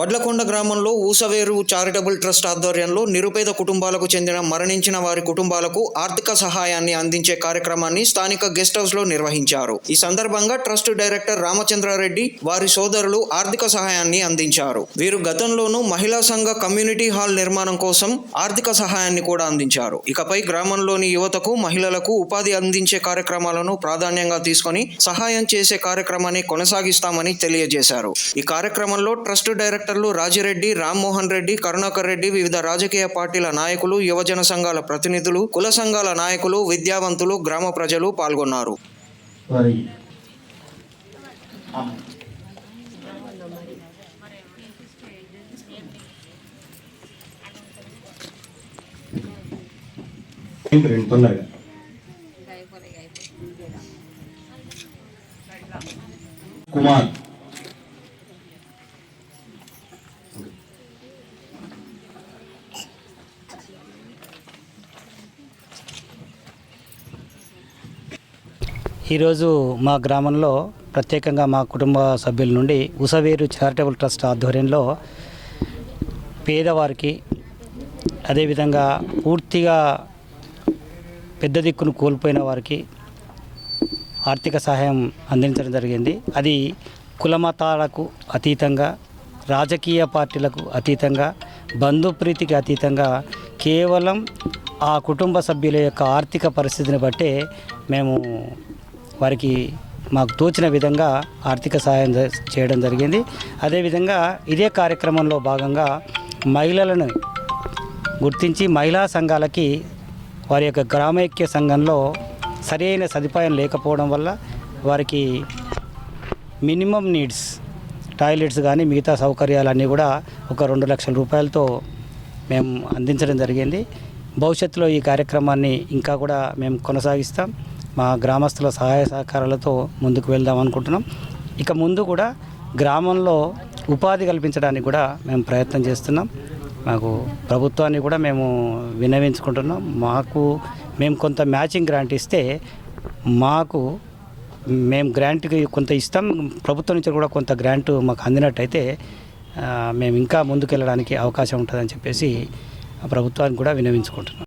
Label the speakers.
Speaker 1: వడ్లకొండ గ్రామంలో ఊసవేరు charitable trust ఆధ్వర్యంలో నిరుపేద కుటుంబాలకు చెందిన మరణించిన వారి కుటుంబాలకు ఆర్థిక సహాయాన్ని అందించే కార్యక్రమాన్ని స్థానిక గెస్ట్ హౌస్లో నిర్వహించారు. ఈ సందర్భంగా ట్రస్ట్ డైరెక్టర్ రామచంద్రారెడ్డి వారి సోదరులు ఆర్థిక సహాయాన్ని అందించారు. వీరు గతంలోనూ మహిళా సంఘ కమ్యూనిటీ హాల్ నిర్మాణం కోసం ఆర్థిక సహాయాన్ని కూడా అందించారు. ఇకపై గ్రామంలోని యువతకు మహిళలకు ఉపాధి అందించే కార్యక్రమాలను ప్రాధాన్యంగా తీసుకొని సహాయం చేసే కార్యక్రమాన్ని కొనసాగిస్తామని తెలియజేశారు. ఈ కార్యక్రమంలో ట్రస్ట్ డైరెక్టర్లు రాజిరెడ్డి రామ్మోహన్ రెడ్డి కరుణాకర్ రెడ్డి వివిధ రాజకీయ పార్టీల నాయకులు యువజన సంఘాల ప్రతినిధులు కుల సంఘాల నాయకులు విద్యావంతులు గ్రామ ప్రజలు పాల్గొన్నారు.
Speaker 2: కుమార్.
Speaker 3: ఈరోజు మా గ్రామంలో ప్రత్యేకంగా మా కుటుంబ సభ్యుల నుండి ఉసవేరు చారిటబుల్ ట్రస్ట్ ఆధ్వర్యంలో పేదవారికి అదేవిధంగా పూర్తిగా పెద్ద దిక్కును కోల్పోయిన వారికి ఆర్థిక సహాయం అందించడం జరిగింది. అది కులమతాలకు అతీతంగా రాజకీయ పార్టీలకు అతీతంగా బంధుప్రీతికి అతీతంగా కేవలం ఆ కుటుంబ సభ్యుల యొక్క ఆర్థిక పరిస్థితిని బట్టే మేము వారికి మాకు తోచిన విధంగా ఆర్థిక సహాయం చేయడం జరిగింది. అదేవిధంగా ఇదే కార్యక్రమంలో భాగంగా మహిళలను గుర్తించి మహిళా సంఘాలకి వారి యొక్క గ్రామైక్య సంఘంలో సరైన సదుపాయం లేకపోవడం వల్ల వారికి మినిమం నీడ్స్ టాయిలెట్స్ కానీ మిగతా సౌకర్యాలన్నీ కూడా ఒక రెండు లక్షల రూపాయలతో మేము అందించడం జరిగింది. భవిష్యత్తులో ఈ కార్యక్రమాన్ని ఇంకా కూడా మేము కొనసాగిస్తాం. మా గ్రామస్తుల సహాయ సహకారాలతో ముందుకు వెళ్దాం అనుకుంటున్నాం. ఇక ముందు కూడా గ్రామంలో ఉపాధి కల్పించడానికి కూడా మేము ప్రయత్నం చేస్తున్నాం. మాకు ప్రభుత్వాన్ని కూడా మేము వినవించుకుంటున్నాం. మాకు మేము కొంత మ్యాచింగ్ గ్రాంట్ ఇస్తే మాకు మేము గ్రాంట్కి కొంత ఇస్తాం. ప్రభుత్వం నుంచి కూడా కొంత గ్రాంట్ మాకు అందినట్టయితే మేము ఇంకా ముందుకెళ్ళడానికి అవకాశం ఉంటుందని చెప్పేసి ప్రభుత్వానికి కూడా వినవించుకుంటున్నాం.